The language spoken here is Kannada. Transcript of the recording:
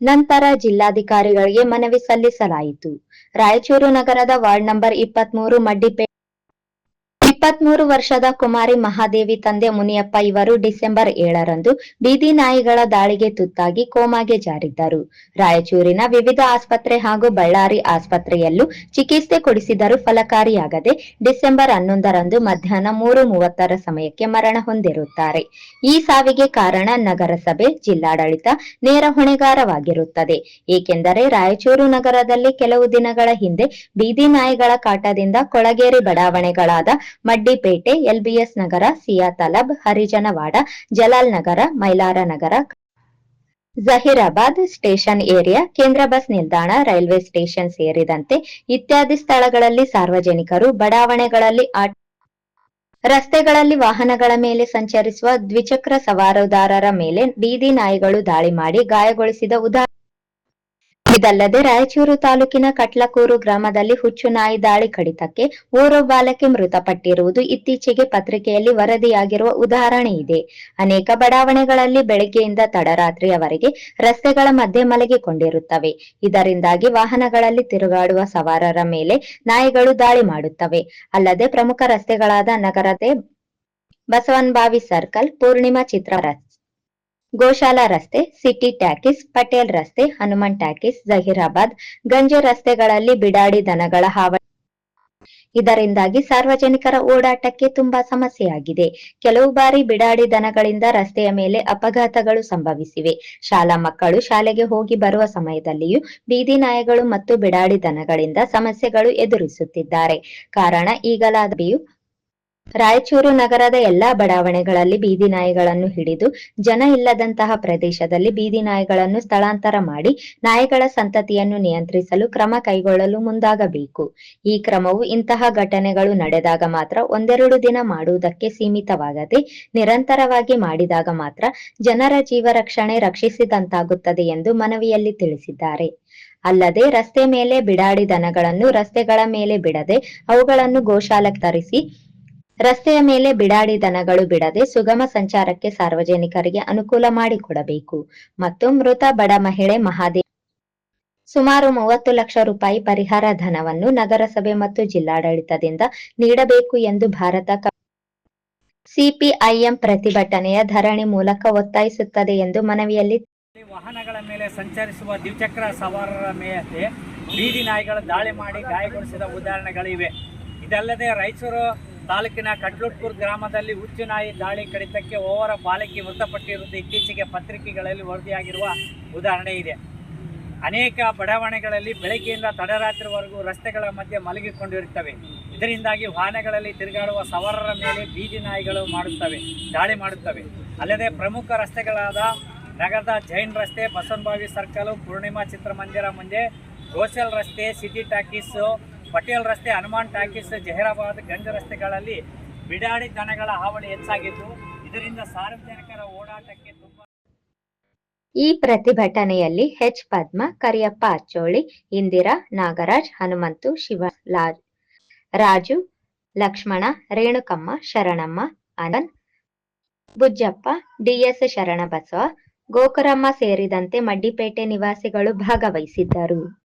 ನಂತರ ಜಿಲ್ಲಾಧಿಕಾರಿಗಳಿಗೆ ಮನವಿ ಸಲ್ಲಿಸಲಾಯಿತು. ರಾಯಚೂರು ನಗರದ ವಾರ್ಡ್ ನಂಬರ್ ಇಪ್ಪತ್ಮೂರು ಮಡ್ಡಿಪೇಟೆ ಇಪ್ಪತ್ಮೂರು ವರ್ಷದ ಕುಮಾರಿ ಮಹಾದೇವಿ ತಂದೆ ಮುನಿಯಪ್ಪ ಇವರು ಡಿಸೆಂಬರ್ ಏಳರಂದು ಬೀದಿ ನಾಯಿಗಳ ದಾಳಿಗೆ ತುತ್ತಾಗಿ ಕೋಮಾಗೆ ಜಾರಿದ್ದರು. ರಾಯಚೂರಿನ ವಿವಿಧ ಆಸ್ಪತ್ರೆ ಹಾಗೂ ಬಳ್ಳಾರಿ ಆಸ್ಪತ್ರೆಯಲ್ಲೂ ಚಿಕಿತ್ಸೆ ಕೊಡಿಸಿದರೂ ಫಲಕಾರಿಯಾಗದೆ ಡಿಸೆಂಬರ್ ಹನ್ನೊಂದರಂದು ಮಧ್ಯಾಹ್ನ ಮೂರು ಮೂವತ್ತರ ಸಮಯಕ್ಕೆ ಮರಣ ಹೊಂದಿರುತ್ತಾರೆ. ಈ ಸಾವಿಗೆ ಕಾರಣ ನಗರಸಭೆ ಜಿಲ್ಲಾಡಳಿತ ನೇರ ಹೊಣೆಗಾರವಾಗಿರುತ್ತದೆ. ಏಕೆಂದರೆ ರಾಯಚೂರು ನಗರದಲ್ಲಿ ಕೆಲವು ದಿನಗಳ ಹಿಂದೆ ಬೀದಿ ನಾಯಿಗಳ ಕಾಟದಿಂದ ಕೊಳಗೇರಿ ಬಡಾವಣೆಗಳಾದ Maddipete, LBS Nagar Siya Talab Harijanwada, Jalal Nagar, Mailara Nagar, Zaheerabad station area, ಕೇಂದ್ರ ಬಸ್ ನಿಲ್ದಾಣ, ರೈಲ್ವೆ ಸ್ಟೇಷನ್ ಸೇರಿದಂತೆ ಇತ್ಯಾದಿ ಸ್ಥಳಗಳಲ್ಲಿ ಸಾರ್ವಜನಿಕರು ಬಡಾವಣೆಗಳಲ್ಲಿ ರಸ್ತೆಗಳಲ್ಲಿ ವಾಹನಗಳ ಮೇಲೆ ಸಂಚರಿಸುವ ದ್ವಿಚಕ್ರ ಸವಾರದಾರರ ಮೇಲೆ ಬೀದಿ ನಾಯಿಗಳು ದಾಳಿ ಮಾಡಿ ಗಾಯಗೊಳಿಸಿದ ಉದಾಹರಣೆ ಇದಲ್ಲದೆ ರಾಯಚೂರು ತಾಲೂಕಿನ ಕಟ್ಲಕೂರು ಗ್ರಾಮದಲ್ಲಿ ಹುಚ್ಚು ನಾಯಿ ದಾಳಿ ಕಡಿತಕ್ಕೆ ಓರ್ವ ಬಾಲಕಿ ಮೃತಪಟ್ಟಿರುವುದು ಇತ್ತೀಚೆಗೆ ಪತ್ರಿಕೆಯಲ್ಲಿ ವರದಿಯಾಗಿರುವ ಉದಾಹರಣೆ ಇದೆ. ಅನೇಕ ಬಡಾವಣೆಗಳಲ್ಲಿ ಬೆಳಗ್ಗೆಯಿಂದ ತಡರಾತ್ರಿಯವರೆಗೆ ರಸ್ತೆಗಳ ಮಧ್ಯೆ ಮಲಗಿಕೊಂಡಿರುತ್ತವೆ. ಇದರಿಂದಾಗಿ ವಾಹನಗಳಲ್ಲಿ ತಿರುಗಾಡುವ ಸವಾರರ ಮೇಲೆ ನಾಯಿಗಳು ದಾಳಿ ಮಾಡುತ್ತವೆ. ಅಲ್ಲದೆ ಪ್ರಮುಖ ರಸ್ತೆಗಳಾದ ನಗರತೆ ಬಸವನ್ಬಾವಿ ಸರ್ಕಲ್, ಪೂರ್ಣಿಮಾ ಚಿತ್ರ ರಸ್ತೆ ಗೋಶಾಲಾ ರಸ್ತೆ, ಸಿಟಿ ಟ್ಯಾಕಿಸ್, ಪಟೇಲ್ ರಸ್ತೆ, ಹನುಮನ್ ಟ್ಯಾಕಿಸ್, ಜಹೀರಾಬಾದ್, ಗಂಜೆ ರಸ್ತೆಗಳಲ್ಲಿ ಬಿಡಾಡಿ ದನಗಳ ಹಾವಳಿ. ಇದರಿಂದಾಗಿ ಸಾರ್ವಜನಿಕರ ಓಡಾಟಕ್ಕೆ ತುಂಬಾ ಸಮಸ್ಯೆಯಾಗಿದೆ. ಕೆಲವು ಬಾರಿ ಬಿಡಾಡಿ ದನಗಳಿಂದ ರಸ್ತೆಯ ಮೇಲೆ ಅಪಘಾತಗಳು ಸಂಭವಿಸಿವೆ. ಶಾಲಾ ಮಕ್ಕಳು ಶಾಲೆಗೆ ಹೋಗಿ ಬರುವ ಸಮಯದಲ್ಲಿಯೂ ಬೀದಿ ನಾಯಿಗಳು ಮತ್ತು ಬಿಡಾಡಿ ದನಗಳಿಂದ ಸಮಸ್ಯೆಗಳು ಎದುರಿಸುತ್ತಿದ್ದಾರೆ. ಕಾರಣ ಈಗಲಾದೆಯೂ ರಾಯಚೂರು ನಗರದ ಎಲ್ಲಾ ಬಡಾವಣೆಗಳಲ್ಲಿ ಬೀದಿ ನಾಯಿಗಳನ್ನು ಹಿಡಿದು ಜನ ಇಲ್ಲದಂತಹ ಪ್ರದೇಶದಲ್ಲಿ ಬೀದಿ ನಾಯಿಗಳನ್ನು ಸ್ಥಳಾಂತರ ಮಾಡಿ ನಾಯಿಗಳ ಸಂತತಿಯನ್ನು ನಿಯಂತ್ರಿಸಲು ಕ್ರಮ ಕೈಗೊಳ್ಳಲು ಮುಂದಾಗಬೇಕು. ಈ ಕ್ರಮವು ಇಂತಹ ಘಟನೆಗಳು ನಡೆದಾಗ ಮಾತ್ರ ಒಂದೆರಡು ದಿನ ಮಾಡುವುದಕ್ಕೆ ಸೀಮಿತವಾಗದೆ ನಿರಂತರವಾಗಿ ಮಾಡಿದಾಗ ಮಾತ್ರ ಜನರ ಜೀವ ರಕ್ಷಣೆ ರಕ್ಷಿಸಿದಂತಾಗುತ್ತದೆ ಎಂದು ಮನವಿಯಲ್ಲಿ ತಿಳಿಸಿದ್ದಾರೆ. ಅಲ್ಲದೆ ರಸ್ತೆ ಮೇಲೆ ಬಿಡಾಡಿ ದನಗಳನ್ನು ರಸ್ತೆಗಳ ಮೇಲೆ ಬಿಡದೆ ಅವುಗಳನ್ನು ಗೋಶಾಲಕ್ಕೆ ತರಿಸಿ ರಸ್ತೆಯ ಮೇಲೆ ಬಿಡಾಡಿ ದನಗಳು ಬಿಡದೆ ಸುಗಮ ಸಂಚಾರಕ್ಕೆ ಸಾರ್ವಜನಿಕರಿಗೆ ಅನುಕೂಲ ಮಾಡಿಕೊಡಬೇಕು. ಮತ್ತು ಮೃತ ಬಡ ಮಹಿಳೆ ಮಹಾದೇವಿ ಸುಮಾರು ಮೂವತ್ತು ಲಕ್ಷ ರೂಪಾಯಿ ಪರಿಹಾರ ಧನವನ್ನು ನಗರಸಭೆ ಮತ್ತು ಜಿಲ್ಲಾಡಳಿತದಿಂದ ನೀಡಬೇಕು ಎಂದು ಭಾರತ ಸಿಪಿಐಎಂ ಪ್ರತಿಭಟನೆಯ ಧರಣಿ ಮೂಲಕ ಒತ್ತಾಯಿಸುತ್ತದೆ ಎಂದು ಮನವಿಯಲ್ಲಿ ವಾಹನಗಳ ಮೇಲೆ ಸಂಚರಿಸುವ ದ್ವಿಚಕ್ರ ಸವಾರರ ಮೇಲೆ ಬೀದಿ ನಾಯಿಗಳು ದಾಳಿ ಮಾಡಿ ಗಾಯಗೊಳಿಸಿದ ಉದಾಹರಣೆಗಳಿವೆ. ಇದಲ್ಲದೆ ರಾಯಚೂರು ತಾಲೂಕಿನ ಕಡ್ಲುಟ್ಪುರ್ ಗ್ರಾಮದಲ್ಲಿ ಹುಚ್ಚು ನಾಯಿ ದಾಳಿ ಕಡಿತಕ್ಕೆ ಓವರ ಬಾಲಕಿ ಮೃತಪಟ್ಟಿರುವುದು ಇತ್ತೀಚೆಗೆ ಪತ್ರಿಕೆಗಳಲ್ಲಿ ವರದಿಯಾಗಿರುವ ಉದಾಹರಣೆ ಇದೆ. ಅನೇಕ ಬಡಾವಣೆಗಳಲ್ಲಿ ಬೆಳಗ್ಗೆಯಿಂದ ತಡರಾತ್ರಿವರೆಗೂ ರಸ್ತೆಗಳ ಮಧ್ಯೆ ಮಲಗಿಕೊಂಡಿರುತ್ತವೆ. ಇದರಿಂದಾಗಿ ವಾಹನಗಳಲ್ಲಿ ತಿರುಗಾಡುವ ಸವಾರರ ಮೇಲೆ ಬೀದಿ ನಾಯಿಗಳು ಮಾಡುತ್ತವೆ, ದಾಳಿ ಮಾಡುತ್ತವೆ. ಅಲ್ಲದೆ ಪ್ರಮುಖ ರಸ್ತೆಗಳಾದ ನಗರದ ಜೈನ್ ರಸ್ತೆ ಬಸವನಬಾವಿ ಸರ್ಕಲ್, ಪೂರ್ಣಿಮಾ ಚಿತ್ರಮಂದಿರ ಮುಂದೆ ಗೋಸಲ್ ರಸ್ತೆ, ಸಿಟಿ ಟಾಕೀಸು ಪಟೇಲ್ ರಸ್ತೆ, ಹನುಮಾನ್ ಟಾಕೀಸ್ ಜಹೀರಾಬಾದ್, ಗಂಜ ರಸ್ತೆಗಳಲ್ಲಿ ಬಿಡಾಡಿ ದನಗಳ ಹಾವಳಿ ಹೆಚ್ಚಾಗಿದ್ದು, ಇದರಿಂದ ಸಾರ್ವಜನಿಕರ ಓಡಾಟಕ್ಕೆ ತುಂಬಾ ಈ ಪ್ರತಿಭಟನೆಯಲ್ಲಿ ಹೆಚ್ ಪದ್ಮ, ಕರಿಯಪ್ಪ ಅಚ್ಚೋಳಿ, ಇಂದಿರಾ, ನಾಗರಾಜ್, ಹನುಮಂತು, ಶಿವ ರಾಜು, ಲಕ್ಷ್ಮಣ, ರೇಣುಕಮ್ಮ, ಶರಣಮ್ಮ ಆನಂದ್ ಬುಜ್ಜಪ್ಪ, ಡಿಎಸ್ ಶರಣಬಸವ, ಗೋಕರಮ್ಮ ಸೇರಿದಂತೆ ಮಡ್ಡಿಪೇಟೆ ನಿವಾಸಿಗಳು ಭಾಗವಹಿಸಿದ್ದರು.